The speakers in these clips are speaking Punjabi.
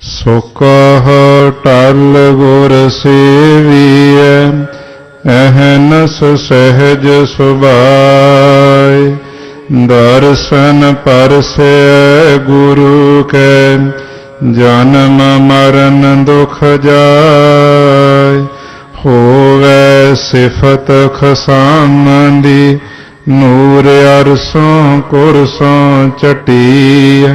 ਸੁਖ ਟਲ ਗੁਰ ਸੇਵੀਐ, ਅਹਨਸ ਸਹਿਜ ਸੁਭਾਇ। ਦਰਸ਼ਨ ਪਰਸੈ ਗੁਰੂ ਕੈ, ਜਨਮ ਮਰਨ ਦੁਖ ਜਾਇ। ਹੋਵੇ ਸਿਫਤ ਖਸਾਮ ਦੀ ਨੂਰ ਅਰਸੋਂ ਕੁਰਸੋਂ ਚਟੀਐ।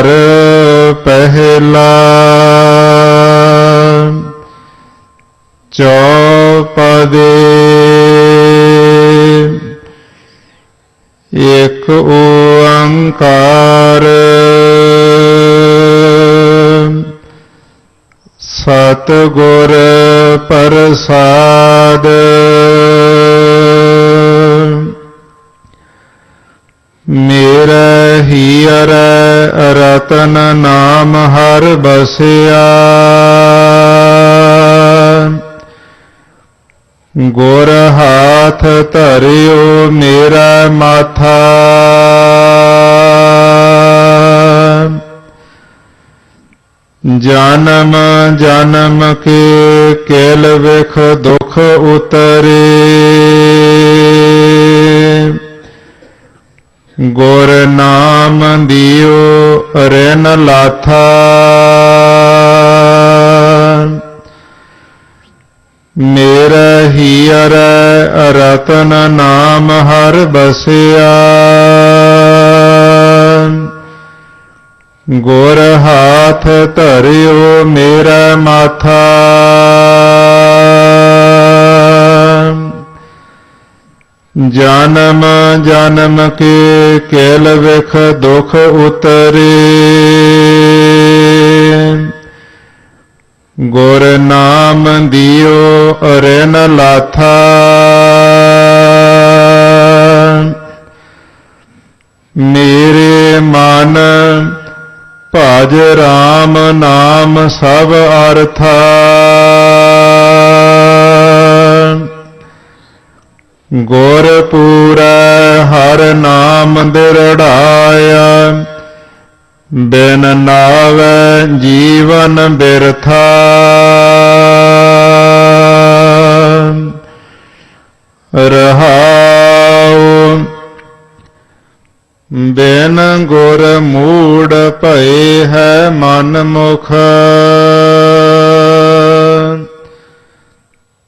ਘਰ ਪਹਿਲਾ ਚੌਪਦੇ ਇਕ ਓੰਕਾਰ ਸਤ ਗੁਰ ਪ੍ਰਸਾਦ ਮੇਰਾ ਹੀਰ ਰਤਨ ਨਾਮ ਹਰ ਬਸਿਆ ਗੁਰ ਹਾਥ ਧਰਿਓ ਮੇਰਾ ਮਾਥਾ ਜਨਮ ਜਨਮ ਕੇ ਕੇਲ ਵਿਖ ਦੁਖ ਉਤਰੇ ਗੁਰ ਨਾਮ ਦਿਓ ਰੈਨ ਲਾਥਾ। ਮੇਰਾ ਹੀਰ ਰਤਨ ਨਾਮ ਹਰ ਬਸਿਆ। ਗੁਰ ਹਾਥ ਧਰਿਓ ਮੇਰਾ ਮਾਥਾ। ਜਨਮ ਜਨਮ ਕੇ ਕੇਲ ਵਿਖ ਦੁਖ ਉਤਰੇ। ਗੁਰ ਨਾਮ ਦਿਓ ਅਰਨ ਲਾਥਾ। ਮੇਰੇ ਮਨ ਭਜ RAM ਨਾਮ ਸਭ ਅਰਥਾ। ਗੁਰ ਪੂਰੈ ਹਰ ਨਾਮ ਦਿਰੜਾਇਆ ਬਿਨ ਨਾਵੈ ਜੀਵਨ ਬਿਰਥਾ। ਰਹਾਉ ਬਿਨ ਗੁਰ ਮੂੜ ਭਏ ਹੈ ਮਨ ਮੁਖ।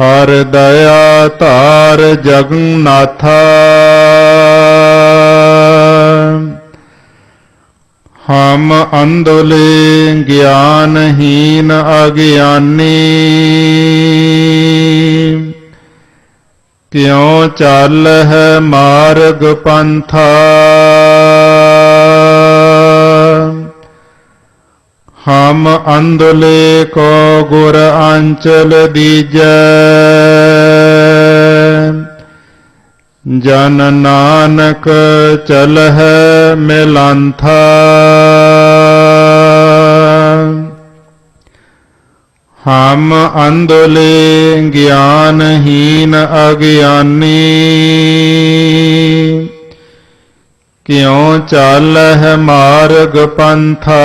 हर दया तार जगन्नाथ। हम अंदोले ज्ञानहीन अज्ञानी। क्यों चाल है मार्ग पंथा? हम अंधुले को गुर आंचल दीज। जन नानक चल है मिलंथ। हम अंधुले ज्ञानहीन अज्ञानी। ਕਿਉ ਚਾਲਹਿ ਮਾਰਗ ਪੰਥਾ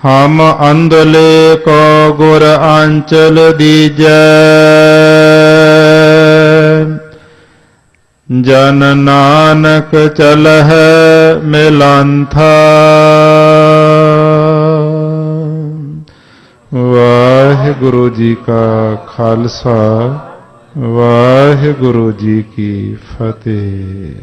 ਹਮ ਅੰਧਲੇ ਕੋ ਗੁਰ ਅੰਚਲ ਦੀਜੈ ਜਨ ਨਾਨਕ ਚਲਹਿ ਮਿਲੰਥਾ ਵਾਹਿਗੁਰੂ ਜੀ ਕਾ ਖਾਲਸਾ ਵਾਹਿਗੁਰੂ ਜੀ ਕੀ ਫਤਿਹ।